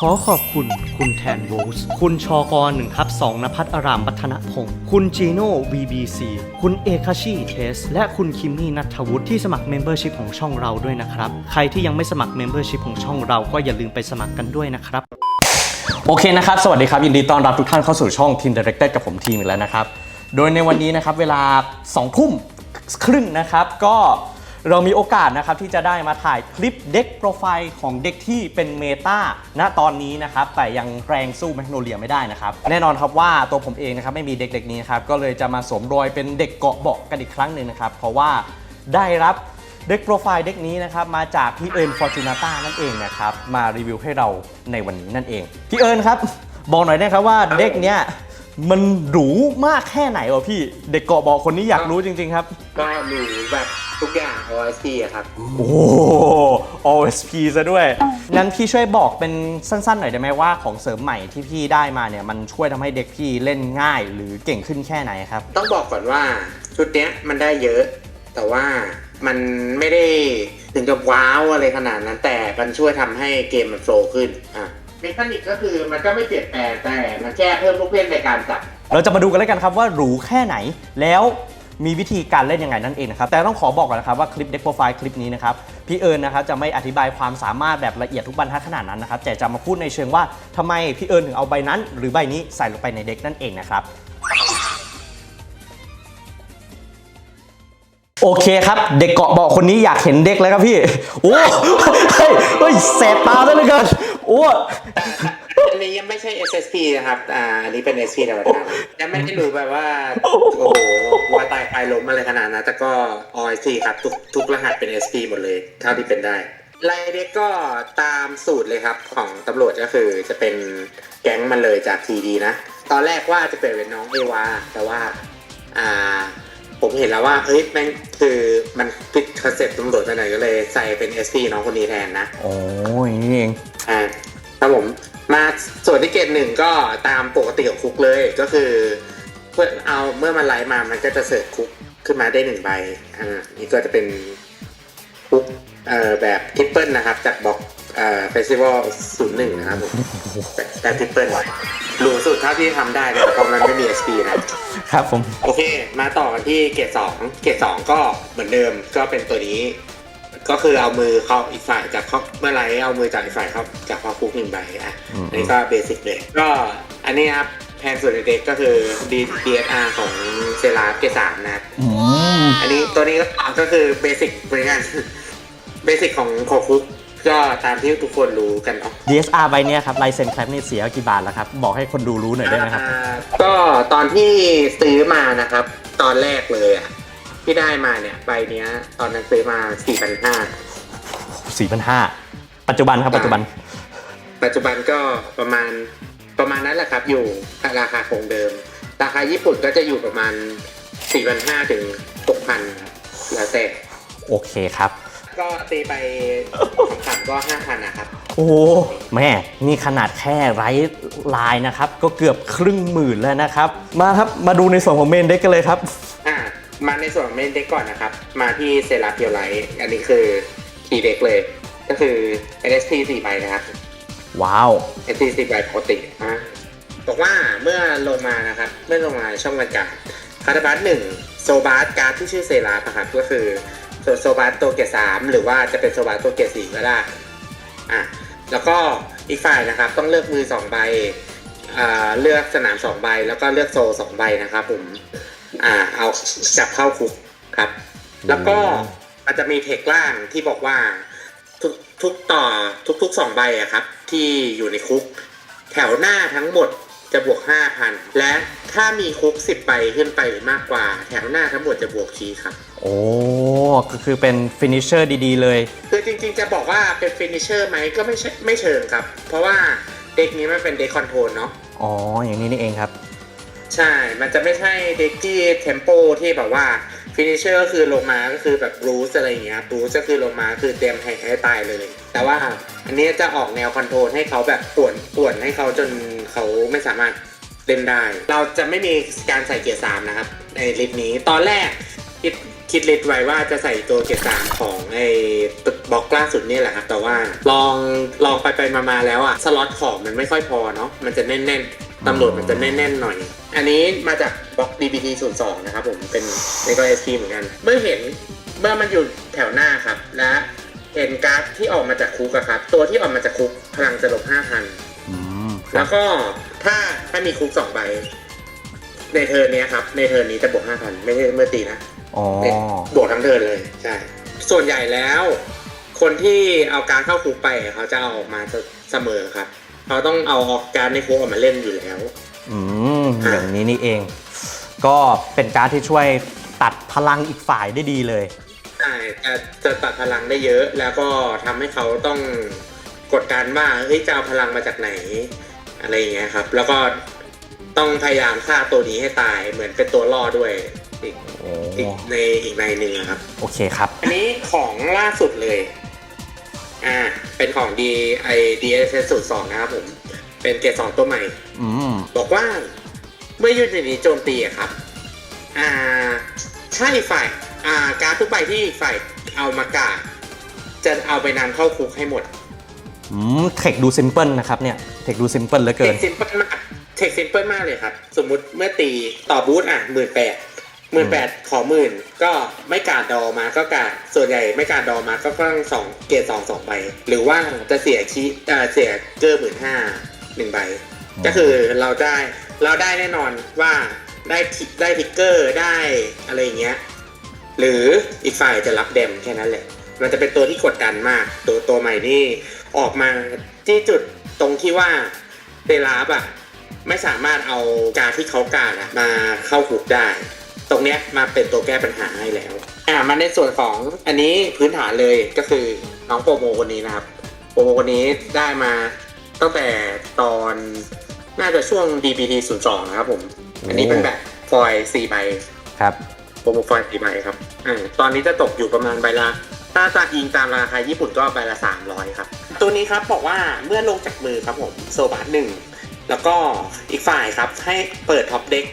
ขอขอบคุณคุณแทนโรสคุณชอกรหนึ่งทับสองนภัทรอารามวัฒนพงศ์คุณจีโน่ VBC คุณเอคาชิเทส และคุณคิมมี่นัทวุฒิที่สมัครเมมเบอร์ชิพของช่องเราด้วยนะครับ ใครที่ยังไม่สมัครเมมเบอร์ชิพของช่องเราก็อย่าลืมไปสมัครกันด้วยนะครับ โอเคนะครับ สวัสดีครับ ยินดีต้อนรับทุกท่านเข้าสู่ช่อง Team Directed กับผมทีมอีกแล้วนะครับ โดยในวันนี้นะครับเวลา2ทุ่มครึ่งนะครับก็ เรามีโอกาสนะครับที่จะได้มาถ่ายคลิปเด็กโปรไฟล์ของเด็กที่เป็นเมตาณตอนนี้นะครับแต่ยังแรงสู้แมกโนเลียไม่ได้นะครับแน่นอนครับว่าตัวผมเองนะครับไม่มีเด็กๆนี้ครับก็เลยจะมาสวมรอยเป็นเด็กเกาะเบาะกันอีกครั้งหนึ่งนะครับเพราะว่าได้รับเด็กโปรไฟล์เด็กนี้นะครับมาจากพี่เอิญฟอร์จูนาต้านั่นเองนะครับมารีวิวให้เราในวันนี้นั่นเองพี่เอิญครับบอกหน่อยได้ครับว่าเด็กเนี้ยมันหรูมากแค่ไหนวะพี่เด็กเกาะเบาะคนนี้อยากรู้จริง ๆ ครับ ก็หนูแบบ ทุกอย่าง OSP อะครับ โอ้ OSP ซะด้วย งั้นพี่ช่วยบอกเป็นสั้นๆ หน่อยได้ไหมว่าของเสริมใหม่ที่พี่ได้มาเนี่ย มันช่วยทำให้เด็กพี่เล่นง่ายหรือเก่งขึ้นแค่ไหนครับ ต้องบอกก่อนว่าชุดเนี้ยมันได้เยอะ แต่ว่ามันไม่ได้ถึงกับว้าวอะไรขนาดนั้น แต่มันช่วยทำให้เกมมันโฟล์ขึ้นอะเมคานิกก็คือมันก็ไม่เปลี่ยนแปลงแต่มันแค่เพิ่มลูกเล่นในการจับ เราจะมาดูกันแล้วกันครับว่าหรูแค่ไหน แล้ว มีวิธีการเล่นยังไงนั่นเองนะครับแต่ต้องขอบอกก่อนนะครับว่าคลิปเด็กโปรไฟล์คลิปนี้นะครับพี่เอิญนะครับจะไม่อธิบายความสามารถแบบละเอียดทุกบรรทัดขนาดนั้นนะครับแต่จะมาพูดในเชิงว่าทำไมพี่เอิญถึงเอาใบนั้น หรือใบนี้ใส่ลงไปในเด็กนั่นเองนะครับโอเคครับ เด็กเกาะเบาะคนนี้อยากเห็นเด็กแล้วครับพี่ โอ้เฮ้ยเฮ้ยแสบตาซะเหลือเกินโอ้ อันนี้ยังไม่ใช่ SSP นะครับ อ่า อันนี้เป็น SP ธรรมดายังไม่ได้รู้แบบว่า โอ้โหว่าตายตายล้มอะไรขนาดนั้นแต่ก็ OSP ครับ ทุกทุกรหัสเป็น SP หมดเลย เท่าที่เป็นได้ไลายเด็กก็ตามสูตรเลยครับ ของตำรวจก็คือจะเป็นแก๊งมันเลยจาก TD นะ ตอนแรกว่าจะเปลี่ยนเป็นน้องเอวา แต่ว่า อ่า ผมเห็นแล้วว่าเฮ้ยแม่งคือมันผิดคอนเซ็ปต์ตำรวจไปหน่อยก็เลยใส่เป็น SP น้องคนนี้แทนนะ โอ้ยนี่เองอ่าครับผม มาส่วนที่เกตหนึ่งก็ตามปกติของคุกเลยก็คือเพื่อเอาเมื่อมันไลฟ์มามันก็จะเสิร์ฟคุกขึ้นมาได้หนึ่งใบอ่านี่ก็จะเป็นคุกเอ่อแบบทริปเปิลนะครับ จากบอกเอ่อเฟสติวัลศูนย์หนึ่งนะครับผมแต่ทริปเปิลหรูสุดเท่าที่ทำได้เลยเพราะมันไม่มี SP นะครับผม โอเค มาต่อกันที่เกรดสองเกรดสองก็เหมือนเดิมก็เป็นตัวนี้ ก็คือเอามือเข้าอีกฝ่ายจากเข้าเมื่อไหรเอามือจากอีกฝ่ายเข้าจากเข้าคุกหนึ่งใบอะอืมอันนี้ก็เบสิกเลยก็อันนี้ครับแพงสุดในเด็กก็คือ D DSR ของเซราเกรดสามนะครับ อืม อันนี้ตัวนี้ก็ก็คือเบสิกเหมือนกันเบสิกของของคุกก็ตามที่ทุกคนรู้กันเนาะ DSR ใบเนี้ยครับลายเซ็นแคปนี่เสียกี่บาทแล้วครับ บอกให้คนดูรู้หน่อยได้ไหมครับ อ่าก็ตอนที่ซื้อมานะครับ ตอนแรกเลยอะ ที่ได้มาเนี่ยใบเนี้ย ตอนนั้นซื้อมา4 5 0 0 4,500ปัจจุบันครับปัจจุบัน ปัจจุบันก็ประมาณประมาณนั้นแหละครับ อยู่ราคาคงเดิม ราคาญี่ปุ่นก็จะอยู่ประมาณ4,500ถึง6,000ครับแล้วแต่โอเคครับ ก็ตีไปขำๆก็5,000นะครับ โอ้แม่นี่ขนาดแค่ไร้ลายนะครับ ก็เกือบครึ่งหมื่นแล้วนะครับ มาครับมาดูในส่วนของเมนเด็กกันเลยครับอ่า มาในส่วนของเมนเด็กก่อนนะครับ มาที่เซราเพียวไลท์อันนี้คือคีย์เด็กเลย ก็คือ NST 4ใบนะครับ ว้าว NST 4ใบปกตินะบอกว่าเมื่อลงมานะครับ เมื่อลงมาช่องบรรยากาศคาร์บัสหนึ่งโซบาสการ์ดที่ชื่อเซราครับก็คือส่วนโซบาสตัวเกียร์สามหรือว่าจะเป็นโซบาสตัวเกียร์สี่ก็ได้อะแล้วก็อีกฝ่ายนะครับ ต้องเลือกมือสองใบอ่าเลือกสนามสองใบแล้วก็เลือกโซสองใบนะครับผม อ่า เอาจับเข้าคุกครับ แล้วก็อาจจะมีเทคล่างที่บอกว่าทุกทุกต่อทุกๆสองใบอะครับ ที่อยู่ในคุก แถวหน้าทั้งหมดจะบวก5,000และถ้ามีคุก10ใบขึ้นไปหรือมากกว่า แถวหน้าทั้งหมดจะบวกคีย์ครับ โอ้ก็คือเป็นฟินิชเชอร์ดีๆ เลย คือจริงๆจะบอกว่าเป็นฟินิชเชอร์ไหมก็ไม่ใช่ไม่เชิงครับ เพราะว่าเด็กนี้มันเป็นเด็กคอนโทรลเนาะอ๋ออย่างนี้นี่เองครับ ใช่ มันจะไม่ใช่เด็กที่เทมโปที่แบบว่าฟินิชเชอร์ก็คือลงมาก็คือแบบรูสอะไรอย่างเงี้ยรูสก็คือลงมาคือเตรียมแทงให้ตายเลย แต่ว่าอันนี้จะออกแนวคอนโทรลให้เขาแบบป่วนป่วนให้เขาจนเขาไม่สามารถเล่นได้ เราจะไม่มีการใส่เกียร์สามนะครับในลิสต์นี้ตอนแรกคิดคิดลิสต์ไว้ว่าจะใส่ตัวเกียร์สามของไอ้บล็อกล่าสุดนี่แหละครับแต่ว่าลองลองไปไปมามาแล้วอะสล็อตของมันไม่ค่อยพอเนาะมันจะแน่นๆตำรวจมันจะแน่นๆหน่อย อันนี้มาจากบล็อก DBT 0 2นะครับผมเป็นในก็ SP เหมือนกัน เมื่อเห็นเมื่อมันอยู่แถวหน้าครับ และเห็นการ์ดที่ออกมาจากคุกอะครับ ตัวที่ออกมาจากคุกพลังจะลบ5,000อืมครัแล้บวก็ถ้าถ้ามีคุกสองใบ ในเทิร์นเนี้ยครับ ในเทิร์นนี้จะบวกห้าพันไม่ใช่เมื่อตีนะอ๋อบวกทั้งเทิร์นเลยใช่ส่วนใหญ่แล้ว คนที่เอาการเข้าคุกไปเขาจะเอาออกมาเสมอครับเขาต้องเอาออกการในคุกออกมาเล่นอยู่แล้ว อืมอย่างนี้นี่เอง ก็เป็นการดที่ช่วยตัดพลังอีกฝ่ายได้ดีเลย ใช่จะจะตัดพลังได้เยอะ แล้วก็ทำให้เขาต้องกดดันว่าเฮ้ยจะเอาพลังมาจากไหน อะไรอย่างเงี้ยครับ แล้วก็ต้องพยายามฆ่าตัวนี้ให้ตายเหมือนเป็นตัวล่อด้วยอีกโอ้อีกในอีกในหนึ่งอะครับ โอเคครับ อันนี้ของล่าสุดเลย อ่า เป็นของ D I D S S สูตรสองนะครับผม เป็นเกรดสองตัวใหม่ อืมบอกว่าเมื่อยูนิตนี้โจมตีอะครับ อ่าถ้าอีกฝ่าย อ่า การดทุกใบที่อีกฝ่ายเอามากาดจะเอาไปนำเข้าคุกให้หมด อืมเทคดูซิมเพิลนะครับเนี่ยเทคดูซิมเพิลเหลือเทเกิคนซิมเปิลมากเทคซิมเปิลมากเลยครับ สมมุติเมื่อตีต่อบูธอะหมื่นแปดหมื่นแปดขอหมื่นก็ไม่การดดอมาก็การดส่วนใหญ่ไม่การดดอมาก็ต้องสองเกรดสองสองใบหรือว่าจะเสียคีเอ่อเสียเกอร์หมื่นห้า หนึ่งใบ ก็คือเราได้เราได้แน่นอนว่าได้ทิได้ทิกเกอร์ได้อะไรอย่างเงี้ย หรืออีกฝ่ายจะรับเดมแค่นั้นแหละ มันจะเป็นตัวที่กดดันมาก ตัวตัวใหม่นี่ออกมาที่จุดตรงที่ว่าเดลาบอะไม่สามารถเอาการที่เขาการอะมาเข้าหุกได้ ตรงเนี้ยมาเป็นตัวแก้ปัญหาให้แล้ว อ่ามาในส่วนของอันนี้พื้นฐานเลยก็คือน้องโปรโมคนนี้นะครับโปรโมคนนี้ได้มา ตั้งแต่ตอนน่าจะช่วง DBT 02นะครับผม อันนี้เป็นแบบฟอยล์4ใบครับโปรโมไฟล์สี่ใบครับอ่าตอนนี้จะตกอยู่ประมาณใบละถ้าจะอิงตามราคาญี่ปุ่นก็ใบละ300ครับ ตัวนี้ครับบอกว่าเมื่อลงจากมือครับผมโซบาร์หนึ่งแล้วก็อีกฝ่ายครับให้เปิดท็อปเด็ก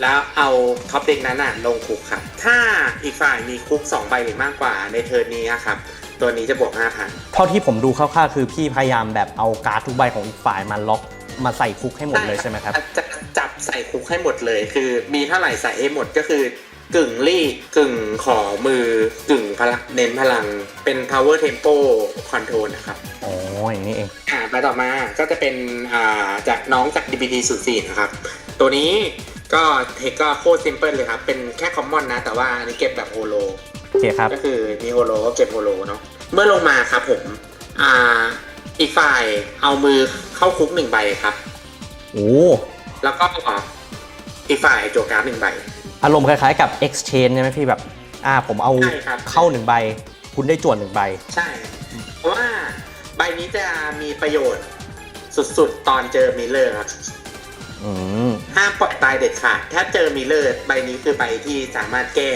แล้วเอาท็อปเด็กนั้นน่ะลงคุกครับ ถ้าอีกฝ่ายมีคุก 2 ใบหรือมากกว่าในเทิร์นนี้ครับ ตัวนี้จะบวก5,000เท่าที่ผมดูคร่าวๆคือพี่พยายามแบบเอาการ์ดทุกใบของอีกฝ่ายมาล็อกมาใส่คุกให้หมดเลยใช่ไหมครับ จะจับใส่คุกให้หมดเลย คือมีเท่าไหร่ใส่ให้หมดก็คือกึ่งรีดกึ่งขอมือกึ่งพลังเน้นพลังเป็น power tempo control นะครับอ๋ออย่างนี้เองอ่าไปต่อมาก็จะเป็นอ่าจากน้องจาก DBT 0 4นะครับ ตัวนี้ก็เทคก็โคตร simple เลยครับ เป็นแค่ common นะ แต่ว่าอันนี้เก็บแบบโฮโล โอเคครับ ก็คือมีโฮโลก็เก็บโฮโลเนาะเมื่อลงมาครับผม อ่า อีกฝ่ายเอามือเข้าคุกหนึ่งใบครับ โอ้แล้วก็อีกฝ่ายโจวการ์ดหนึ่งใบ อารมณ์คล้ายๆกับ exchange ใช่ไหมพี่แบบ อ่าผมเอาใช่ครับ เข้าหนึ่งใบ คุณได้จวนหนึ่งใบ ใช่ เพราะว่าใบนี้จะมีประโยชน์สุดๆ ตอนเจอมิลเลอร์ครับ อืม ห้ามปล่อยตายเด็ดขาด ถ้าเจอมิลเลอร์ ใบนี้คือใบที่สามารถแก้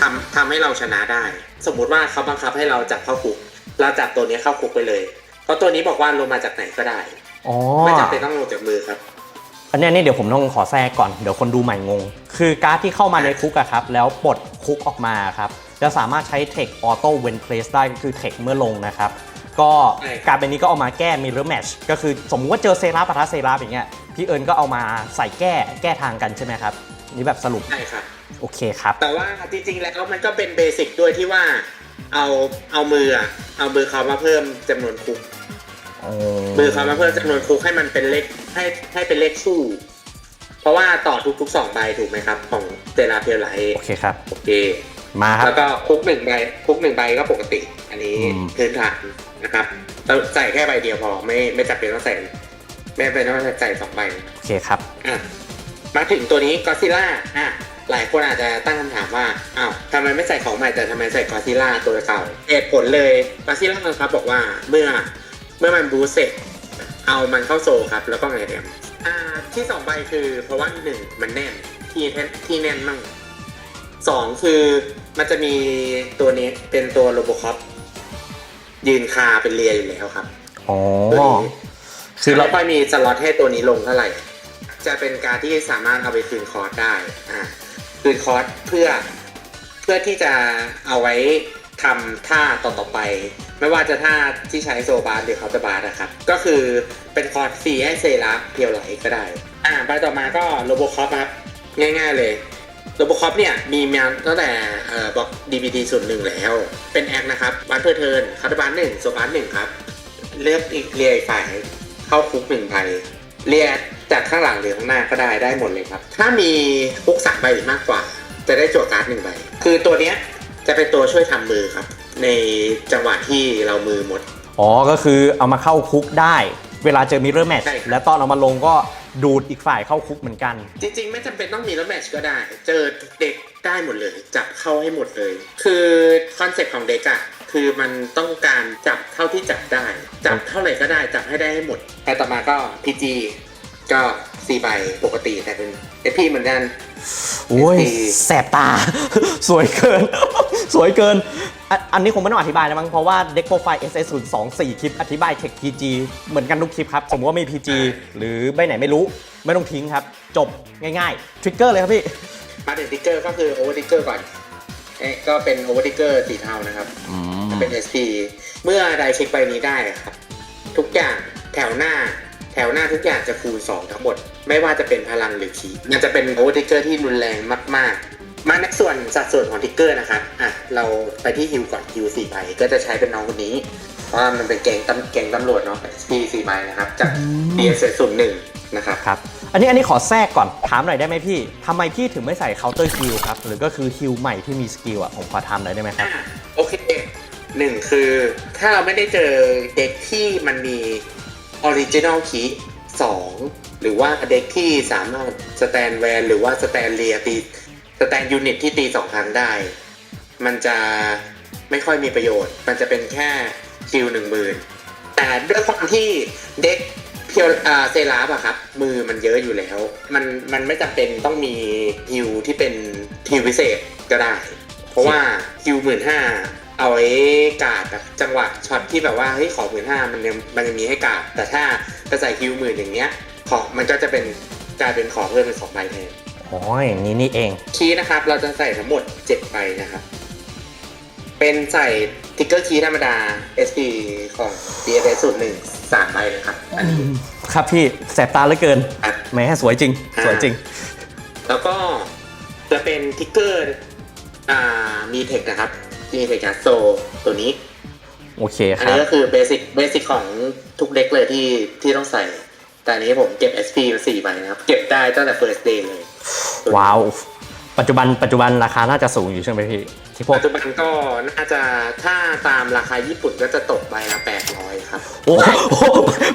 ทำทำให้เราชนะได้ สมมุติว่าเขาบังคับให้เราจับเข้าคุก เราจับตัวนี้เข้าคุกไปเลย เพราะตัวนี้บอกว่าลงมาจากไหนก็ได้อ๋อไม่จำเป็นต้องลงจากมือครับอันเนี้ยนี่เดี๋ยวผมต้องขอแทรกก่อนเดี๋ยวคนดูใหม่งง คือการ์ดที่เข้ามาในคุกอะครับ แล้วปลดคุกออกมาครับจะสามารถใช้เทคออโต้เวนเพลสได้ก็คือเทคเมื่อลงนะครับ ก็ใช่ครับการเป็นนี้ก็เอามาแก้มิ r ร o r แมชก็คือสมมุติว่าเจอเซราปะทะเซราอย่างเงี้ยพี่เอิญก็เอามาใส่แก้แก้ทางกันใช่ไหมครับ นี่แบบสรุปใช่ครับ โอเคครับ แต่ว่าจริงๆ แล้วมันก็เป็นเบสิกด้วยที่ว่าเอาเอามืออะเอามือเขามาเพิ่มจำนวนคุกมือเขามาเพิ่มจำนวนคุกให้มันเป็นเลขให้ให้เป็นเลขคู่ เพราะว่าต่อทุกๆสองใบถูกไหมครับ ของเตลาเพียไลท์โอเคครับโอเคมาครับแล้วก็คุกหนึ่งใบคุกหนึ่งใบก็ปกติ อันนี้อืมพื้นฐานนะครับเราใส่แค่ใบเดียวพอไม่ไม่จำเป็นต้องใส่ไม่จำเป็นต้องใส่สองใบโอเคครับอะมาถึงตัวนี้ก็ซิล่าอะ หลายคนอาจจะตั้งคำถามว่าอ้าวทำไมไม่ใส่ของใหม่แต่ทำไมใส่กอซิล่าตัวเก่าเหตุผลเลยกอซิล่าครับบอกว่าเมื่อเมื่อมันบูสเสร็จเอามันเข้าโซลครับ แล้วก็ไงเดียมอ่าที่สองใบคือ เพราะว่าหนึ่งมันแน่นที่แน่นที่แน่นมั่งสองคือมันจะมีตัวนี้เป็นตัวโรบอคอปยืนคาเป็นเรียอยู่แล้วครับอ๋อตัวนี้คือเราไม่ค่อยมีสล็อตให้ตัวนี้ลงเท่าไหร่ จะเป็นการที่สามารถเอาไปคืนคอร์สได้อ่า คืนคอร์สเพื่อเพื่อที่จะเอาไว้ทำท่าต่อๆไป ไม่ว่าจะท่าที่ใช้โซบาสหรือคาน์เตอร์นะครับก็คือเป็นคอร์ดฟรีให้เซราเพียวไหลก็ได้ อ่าไปต่อมาก็โรโบคอปครับง่าย ๆเลยโรโบคอปเนี่ยมีมาตั้งแต่เอ่อบล็อก DVD ส่วนหนึ่งแล้ว เป็นแอคนะครับบัตเทอร์เทิร์นคาร์ดบาสหนึ่งโซบาสหนึ่งครับ เลือกอีกเรียอีกฝ่ายเข้าคุกหนึ่งใบ เรียจากข้างหลังหรือข้างหน้าก็ได้ได้หมดเลยครับ ถ้ามีคุกสามใบหรือมากกว่า จะได้จั่วการ์ดหนึ่งใบ คือตัวเนี้ยจะเป็นตัวช่วยทำมือครับ ในจังหวะที่เรามือหมด อ๋อ ก็คือเอามาเข้าคุกได้ เวลาเจอมิเรอร์แมทใช่ครับแล้วตอนเอามาลงก็ดูดอีกฝ่ายเข้าคุกเหมือนกัน จริงๆ ไม่จำเป็นต้องมีแล้วแมทชก็ได้ เจอเด็กได้หมดเลย จับเข้าให้หมดเลย คือคอนเซ็ปต์ของเด็กอะ คือมันต้องการจับเท่าที่จับได้ จับเท่าไหร่ก็ได้จับให้ได้ให้หมดแต่ต่อมาก็ PG ก็4ใบปกติแต่เป็น SP เหมือนกันโอ้ย SP แสบตา สวยเกิน สวยเกินอะอันนี้คงไม่ต้องอธิบายแล้วมั้งเพราะว่าเด็กโปรไฟล์ SS 0 2 4คลิปอธิบายเทค PG เหมือนกันทุกคลิปครับ สมมติว่ามี PG หรือใบไหนไม่รู้ ไม่ต้องทิ้งครับ จบง่ายๆทริกเกอร์เลยครับพี่มาเดนติ๊กเกอร์ก็คือโอเวอร์ติ๊กเกอร์ก่อนเอ๊ะก็เป็นโอเวอร์ติ๊กเกอร์สีเทานะครับ เป็น SP เมื่อได้เช็คใบนี้ได้ครับ ทุกอย่างแถวหน้า แถวหน้าทุกอย่างจะคูณ 2 ทั้งหมด ไม่ว่าจะเป็นพลังหรือขีดมันจะเป็นโอเวอร์ทิกเกอร์ที่รุนแรงมาก ๆ มาในส่วนสัดส่วนของทิกเกอร์นะครับอะเราไปที่ฮิวก่อนฮิวสี่ใบก็จะใช้เป็นน้องคนนี้เพราะว่ามันเป็นแกงตำแกงตำรวจเนาะ SP สี่ใบนะครับจาก DS ศูนย์หนึ่งนะครับครับอันนี้อันนี้ขอแทรกก่อนถามหน่อยได้ไหมพี่ทำไมพี่ถึงไม่ใส่ counter heal ครับหรือก็คือ heal ใหม่ที่มีสกิลอะผมขอทำหน่อยได้ไหมครับอะโอเค หนึ่งคือถ้าเราไม่ได้เจอเด็กที่มันมีออริจินอลคีสองหรือว่าเด็กที่สามารถสแตนแวนหรือว่าสแตนเรียตีสแตนยูนิตที่ตีสองครั้งได้ มันจะไม่ค่อยมีประโยชน์ มันจะเป็นแค่คิวหนึ่งหมื่นแต่ด้วยความที่เด็กเพียวอ่าเซราฟอะครับ มือมันเยอะอยู่แล้ว มันมันไม่จำเป็นต้องมีฮิวที่เป็นฮิวพิเศษก็ได้ เพราะว่าคิวหมื่นห้า เอาไว้กาดแบบจังหวะช็อตที่แบบว่าเฮ้ยขอหมื่นห้ามันยังมันยังมีให้กาดแต่ถ้าจะใส่คิวหมื่นอย่างเงี้ยขอมันก็จะเป็นกลายเป็นขอเพิ่มเป็นสองใบแทนอ๋ออย่างนี้นี่เองคีย์นะครับ เราจะใส่ทั้งหมด7ใบนะครับ เป็นใส่ทิกเกอร์คีย์ธรรมดา SP ของ DSS สูตรหนึ่งสามใบนะครับอันนี้ครับพี่แสบตาเหลือเกินครับแหมสวยจริง สวยจริง แล้วก็จะเป็นทิกเกอร์อ่ามีเทคนะครับ มีเทคจากโซตัวนี้ โอเคอัคนรับ นี้ก็คือเบสิกเบสิกของทุกเด็กเลยที่ที่ต้องใส่ แต่อันนี้ผมเก็บ SP มาสี่ใบนะครับ เก็บได้ตั้งแต่ first day เลยว้าว ปัจจุบันปัจจุบันราคาน่าจะสูงอยู่ใช่ไหมพี่ ที่พวก ปัจจุบันก็น่าจะถ้าตามราคาญี่ปุ่นก็จะตกใบละ800ครับโอ้โห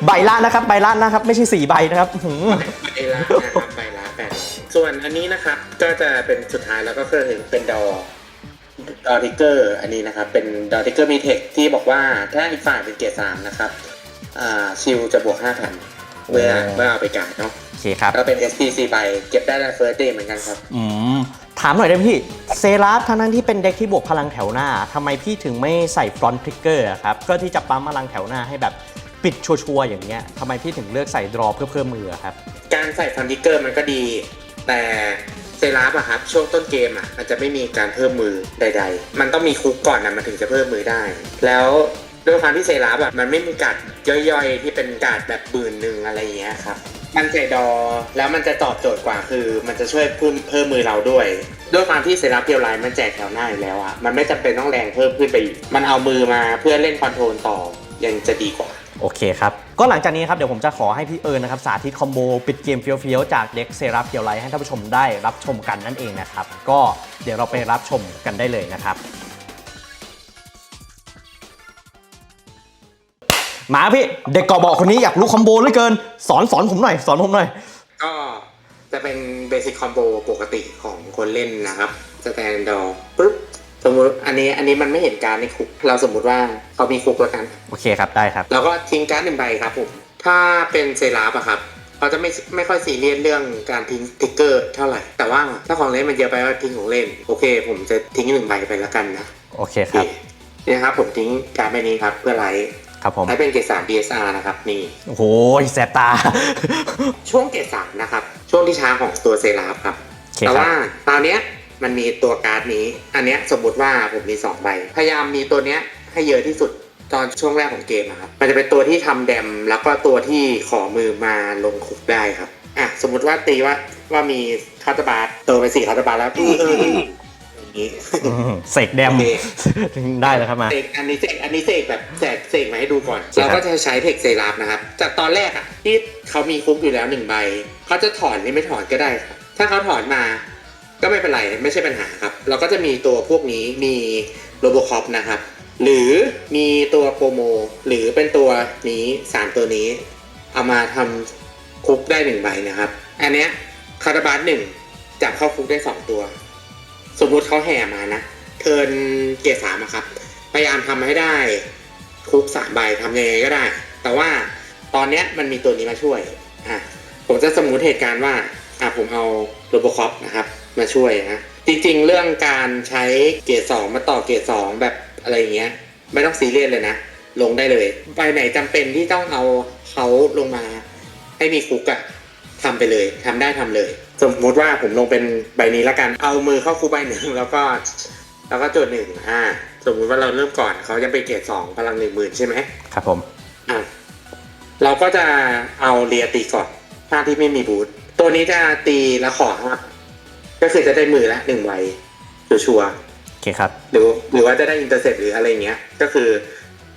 ใบละนะครับ ใบละนะครับ ไม่ใช่สี่ใบนะครับหืมใบละนะครับใบละ8ส่วนอันนี้นะครับก็จะเป็นสุดท้ายแล้วก็คือเป็นดอ ดอทิกเกอร์อันนี้นะครับ เป็นดอทิกเกอร์มีเทคที่บอกว่าถ้าอีกฝ่ายเป็นเกรดสามนะครับอ่าชิลจะบวก5,000เมื่อเมื่อเอาไปการดเนาะโอเคครับก็เป็น SPC ใบเก็บได้ใน first day เหมือนกันครับ อืม ถามหน่อยได้ไหมพี่ เซราฟทั้งนั้นที่เป็นเด็กที่บวกพลังแถวหน้าทำไมพี่ถึงไม่ใส่ฟรอนต์ทริกเกอร์ครับเพื่อที่จะปั๊มพลังแถวหน้าให้แบบปิดชัวร์ๆอย่างเงี้ยทำไมพี่ถึงเลือกใส่ดรอเพื่อเพิ่มมืออะครับ การใส่ฟันดิกเกอร์มันก็ดี แต่ เซราฟอะครับช่วงต้นเกมอะมันจะไม่มีการเพิ่มมือใด ๆ มันต้องมีคุกก่อนนะมันถึงจะเพิ่มมือได้ แล้วด้วยความที่เซราฟอะมันไม่มีการดย่อยๆ ที่เป็นการดแบบบืนหนึ่งอะไรอย่างเงี้ยครับมันใส่ดอแล้วมันจะตอบโจทย์กว่าคือ มันจะช่วยเพิ่มเพิ่มมือเราด้วย ด้วยความที่เซราฟเพียวไลน์มันแจกแถวหน้าอยู่แล้วอะมันไม่จำเป็นต้องแรงเพิ่มขึ้นไปอีกมันเอามือมาเพื่อเล่นคอนโทรลต่อยังจะดีกว่า โอเคครับ ก็หลังจากนี้ครับ เดี๋ยวผมจะขอให้พี่เอิญนะครับ สาธิตคอมโบปิดเกมเฟี้ยวๆ จากเด็กเซราเพียวไลท์ให้ท่านผู้ชมได้รับชมกันนั่นเองนะครับ ก็เดี๋ยวเราไปรับชมกันได้เลยนะครับ มาพี่เด็กเกาะบาะคนนี้อยากรู้คอมโบเหลือเกิน สอนสอนผมหน่อย สอนผมหน่อย ก็จะเป็นเบสิ c คอมโบปกติของคนเล่นนะครับสแตนดอร์ปุ๊บ สมมติอันนี้อันนี้มันไม่เห็นการดในคุก เราสมมุติว่าเขามีคุกแล้วกัน โอเคครับได้ครับ เราก็ทิ้งการ์ดหนึ่งใบครับผมถ้าเป็นเซราฟอะครับเขาจะไม่ไม่ค่อยซีเรียสเรื่องการทิ้งติ๊กเกอร์เท่าไหร่ แต่ว่าถ้าของเล่นมันเยอะไปก็ทิ้งของเล่น โอเค ผมจะทิ้งหนึ่งใบไปแล้วกันนะโอเคครับนี่นะครับผมทิ้งการ์ดใบนี้ครับเพื่อไลท์ครับผมไลท์เป็นเกรดสาม DSR นะครับนี่โอ้โหแสบตา ช่วงเกรดสามนะครับ ช่วงที่ช้าของตัวเซราฟครับโอเคแต่ครับว่าตอนเนี้ย มันมีตัวการ์ดนี้ อันเนี้ยสมมติว่าผมมี2ใบ พยายามมีตัวเนี้ยให้เยอะที่สุดตอนช่วงแรกของเกมอะครับ มันจะเป็นตัวที่ทำแดม แล้วก็ตัวที่ขอมือมาลงคุกได้ครับ อะสมมติว่าตีว่าว่ามีคาร์ตบาร์ตัวไปสี่คาร์ตบาร์แล้วอื้ออื้ออื้ออย่างนี้เสกแดมโอเคได้แล้วครับมาเสกอันนี้เสกอันนี้เสกแบบแสกเสกมาให้ดูก่อนครับเราก็จะใช้เทคเซราฟนะครับ จากตอนแรกอะที่เขามีคุกอยู่แล้วหนึ่งใบ เขาจะถอนหรือไม่ถอนก็ได้ครับ ถ้าเขาถอนมา ก็ไม่เป็นไรไม่ใช่ปัญหาครับ เราก็จะมีตัวพวกนี้มีโรบ o คอปนะครับ หรือมีตัวโปรโมหรือเป็นตัวนี้สามตัวนี้ เอามาทำคุกได้หนึ่งใบนะครับ อันเนี้ยคาราบาสหนึ่งจับเข้าคุกได้สองตัว สมมุติเขาแห่มานะเทินเกียร์สามครับ พยายามทำให้ได้คุกสามใบทำยังไงก็ได้ แต่ว่าตอนเนี้ยมันมีตัวนี้มาช่วยอะผมจะสมมุติเหตุการณ์ว่าอะผมเอาโรบ o คอปนะครับ มาช่วยนะจริงๆ เรื่องการใช้เกียร์สองมาต่อเกียร์สองแบบอะไรอย่างเงี้ย ไม่ต้องซีเรียสเลยนะ ลงได้เลยใบไหนจำเป็นที่ต้องเอาเขาลงมา ให้มีคุกอะทำไปเลยทำได้ทำเลย สมมุติว่าผมลงเป็นใบนี้ละกันเอามือเข้าคุกใบหนึ่งแล้วก็แล้วก็จดหนึ่งอ่าสมมุติว่าเราเริ่มก่อนเขายังเป็นเกรดสองพลังหนึ่งหมื่นใช่ไหมครับผมอะเราก็จะเอาเรียตีก่อนถ้าที่ไม่มีบูทตัวนี้จะตีและขอครับ ก็คือจะได้มือละหนึ่งใบชัวร์ๆโอเคครับหรือหรือว่าจะได้อินเตอร์เซ็ปหรืออะไรเงี้ย ก็คือ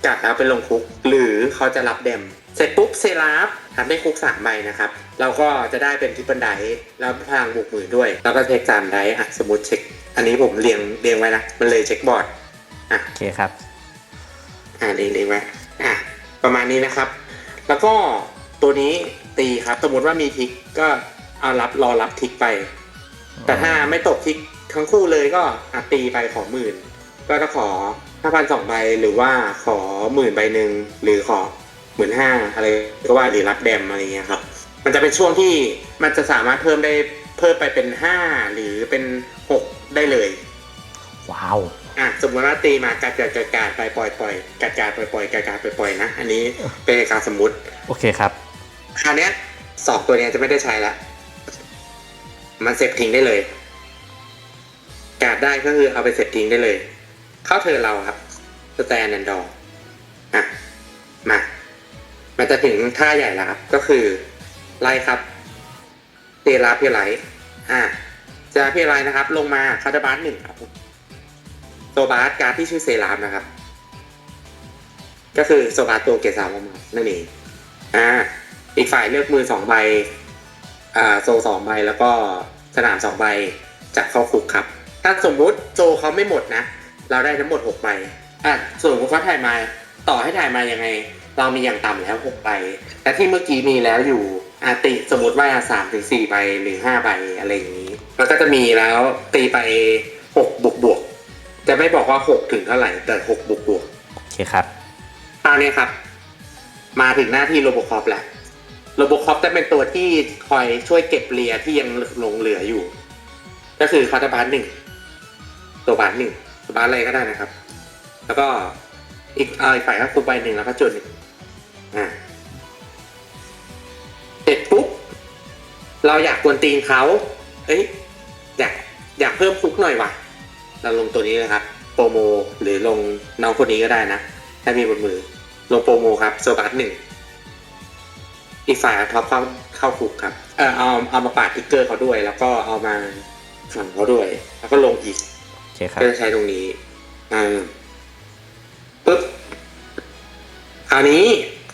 กัดแล้วไปลงคุก หรือเขาจะรับเดมเสร็จปุ๊บเซราฟทำได้คุกสามใบนะครับ เราก็จะได้เป็นทิปเปิลไดส์แล้วพลังบุกมือด้วย แล้วก็เช็คสามไดส์อะสมมติเช็ค อันนี้ผมเรียงเรียงไว้นะ มันเลยเช็คบอร์ดอะโอเคครับ อ่าเรียงเรียงไว้อะประมาณนี้นะครับ แล้วก็ตัวนี้ตีครับ สมมติว่ามีทิกก็เอารับรอรับทิกไป แต่ถ้าไม่ตกทิกทั้งคู่เลยก็อะตีไปขอหมื่นก็จะขอห้าพันสองใบหรือว่าขอหมื่นใบหนึ่งหรือขอหมื่นห้าอะไรก็ว่าหรือรับแดมอะไรเงี้ยครับ มันจะเป็นช่วงที่มันจะสามารถเพิ่มได้เพิ่มไปเป็นห้าหรือเป็นหกได้เลย ว้าวอะสมมติว่าตีมากัดกัดกัดกัดไปปล่อยปล่อยกัดกัดปล่อยปล่อยกัดกัดปล่อยปล่อยนะ อันนี้เป็นการสมมุติ โอเคครับ คราวเนี้ยสองตัวเนี้ยจะไม่ได้ใช้ละ มันเสร็จทิ้งได้เลยกาดได้ก็คือเอาไปเสร็จทิ้งได้เลย เข้าเธอเราครับสแตนแอนดอร์อะมามันจะถึงท่าใหญ่แล้วครับ ก็คือไล่ครับเตลาเพียไลท์อะเซราเพียไลท์นะครับ ลงมาคาร์ดบาสหนึ่งครับโซบาสการ์ดที่ชื่อเซรามนะครับ ก็คือโซบาสตัวเกรดสามออกมานั่นเองอ่าอีกฝ่ายเลือกมือสองใบ โซสองใบแล้วก็สนามสองใบจับเข้าคุกครับ ถ้าสมมุติโซเขาไม่หมดนะ เราได้ทั้งหมดหกใบอะส่วนของเขาถ่ายมาต่อให้ถ่ายมายังไง เรามีอย่างต่ำแล้วหกใบแต่ที่เมื่อกี้มีแล้วอยู่อาติสมมติว่าสามถึงสี่ใบหรือห้าใบอะไรอย่างนี้มันก็จะมีแล้วตีไปหกบวกบวกจะไม่บอกว่าหกถึงเท่าไหร่แต่หกบวกบวกโอเคครับคราวนี้ครับ มาถึงหน้าที่โรบ o คอปแล้ว โรบคอปจะเป็นตัวที่คอยช่วยเก็บเรียที่ยังหลงเหลืออยู่ ก็คือคาร์ตบาสหนึ่งตัวบาสหนึ่งตัวบาสอะไรก็ได้นะครับ แล้วก็อีกเอาอีกฝ่ายก็คุกใบหนึ่งแล้วก็จุดหนึ่งอ่าเสร็จปุ๊บเราอยากกวนตีนเขาเอ้ยอยากอยากเพิ่มคุกหน่อยว่ะ เราลงตัวนี้เลยครับ โปรโม หรือลงน้องคนนี้ก็ได้นะ ถ้ามีบนมือ ลงโปรโมครับโซบัสหนึ่ง อีกฝ่ายเอาท็อปเข้าเข้าคุกครับ เออเอาเอามาปาดทิกเกอร์เขาด้วย แล้วก็เอามาขังเขาด้วย แล้วก็ลงอีกโอเคครับก็จะใช้ตรงนี้อ่าปุ๊บคราวนี้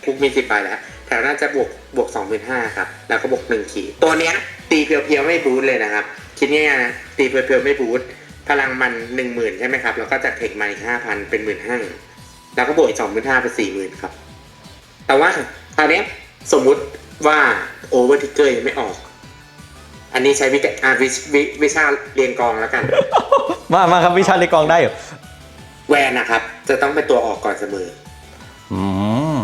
คุกมีสิบใบแล้วแถวน่าจะบวกบวกสองหมื่นห้าครับ แล้วก็บวกหนึ่งขีดตัวเนี้ย ตีเพียวๆไม่บูทเลยนะครับ คิดง่ายๆนะตีเพียวๆไม่บูทพลังมันหนึ่งหมื่นใช่ไหมครับ แล้วก็จากเทคมาอีกห้าพันเป็นหมื่นห้าแล้วก็บวกอีกสองหมื่นห้าเป็นสี่หมื่นครับ แต่ว่าคราวเนี้ย สมมุติว่าโอเวอร์ทิกเกอร์ยังไม่ออก อันนี้ใช้วิจอ่าวิวิวิชาเรียงกองแล้วกัน มามาครับวิชาในกองได้อยู่แวนนะครับ จะต้องเป็นตัวออกก่อนเสมอ อืม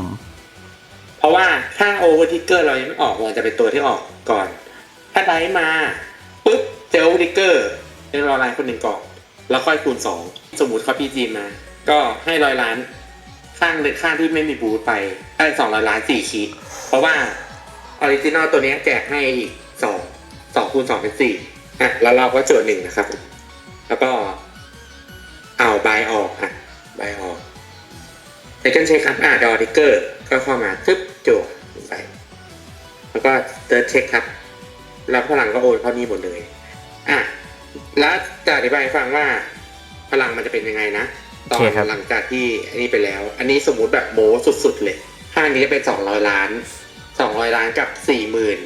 เพราะว่าถ้าโอเวอร์ทิกเกอร์เรายังไม่ออกเราจะเป็นตัวที่ออกก่อน ถ้าไดฟ์มาปุ๊บเจอโอเวอร์ทิกเกอร์ให้รอไลน์คนหนึ่งก่อนแล้วค่อยคูณสองสมมติเขาพีจีมา ก็ให้ร้อยล้าน ข้างข้างที่ไม่มีบูทไปได้สองร้อยล้านสี่คีด เพราะว่าออริจินอลตัวเนี้ยแจกให้อีกสองสองคูณสองเป็นสี่อะแล้วเราก็โจทย์หนึ่งนะครับ แล้วก็เอาบายออกอะบายออกไอเกิลเช็คครับอ่าดอทิกเกอร์ก็เข้ามาทึบจั่วไปแล้วก็เติร์ดเช็คครับ แล้วพลังก็โอนเข้านี่หมดเลยอะแล้วจะอธิบายให้ฟังว่าพลังมันจะเป็นยังไงนะ ตอโอนเคครับหลังจากที่อันนี้ไปแล้ว อันนี้สมมุติแบบโมสุดๆเลยข้างนี้จะเป็นสองร้อยล้าน สองร้อยล้านกับสี่หมื่น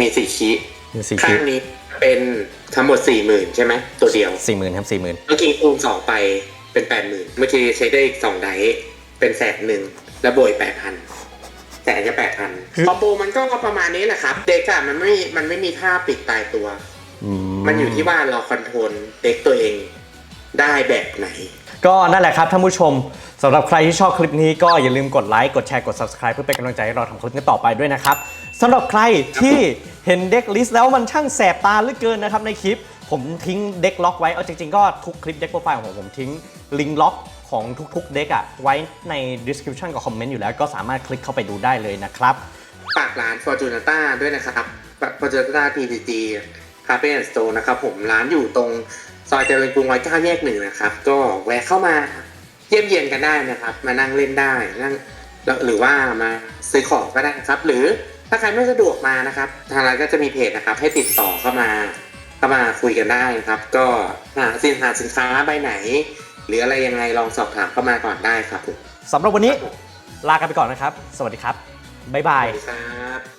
มีสี่คีมีสี่ข้าคิงนี้เป็นทั้งหมดสี่หมื่นใช่ไหมตัวเดียว สี่หมื่นครับสี่หมื่นเมื่อกี้คูณสองไปเป็นแปดหมื่นเมื่อกี้ใช้ได้อีกสองไดส์เป็นแสนหนึ่งแล้วบวกแปดพันแสนจะแปดพันคอมโบมันก็ประมาณนี้แหละครับ เด็กอะมันไม่มันไม่มีท่าปิดตายตัว มันอยู่ที่ว่าเราคอนโทรลเด็กตัวเองได้แบบไหน ก็นั่นแหละครับท่านผู้ชม สำหรับใครที่ชอบคลิปนี้ก็อย่าลืมกดไลค์กดแชร์กด subscribe เพื่อเป็นกำลังใจให้เราทำคลิปนี้ต่อไปด้วยนะครับสำหรับใครที่เห็นเด็กลิสต์แล้วมันช่างแสบตาเหลือเกินนะครับในคลิป ผมทิ้งเด็กล็อกไว้เอาจริงๆก็ทุกคลิปเด็กโปรไฟล์ของผมผมทิ้งลิงก์ล็อกของทุกๆเด็กอะไว้ใน description กับคอมเมนต์อยู่แล้วก็สามารถคลิกเข้าไปดูได้เลยนะครับฝากร้าน Fortunata ด้วยนะครับ Fortunata TCG Cafe and Store นะครับผมร้านอยู่ตรงซอยเจริญกรุงร้อยเก้าแยกหนึ่งนะครับ ก็แวะเข้ามา เยี่ยมเยียนกันได้นะครับ มานั่งเล่นได้นั่งแล้วหรือว่ามาซื้อของก็ได้ครับ หรือถ้าใครไม่สะดวกมานะครับทางร้านก็จะมีเพจนะครับ ให้ติดต่อเข้ามาเข้ามาคุยกันได้นะครับ ก็หาสินหาสินค้าใบไหน หรืออะไรยังไงลองสอบถามเข้ามาก่อนได้ครับผมสำหรับวันนี้ลากันไปก่อนนะครับ สวัสดีครับบ๊ายบายสวัสดีครับ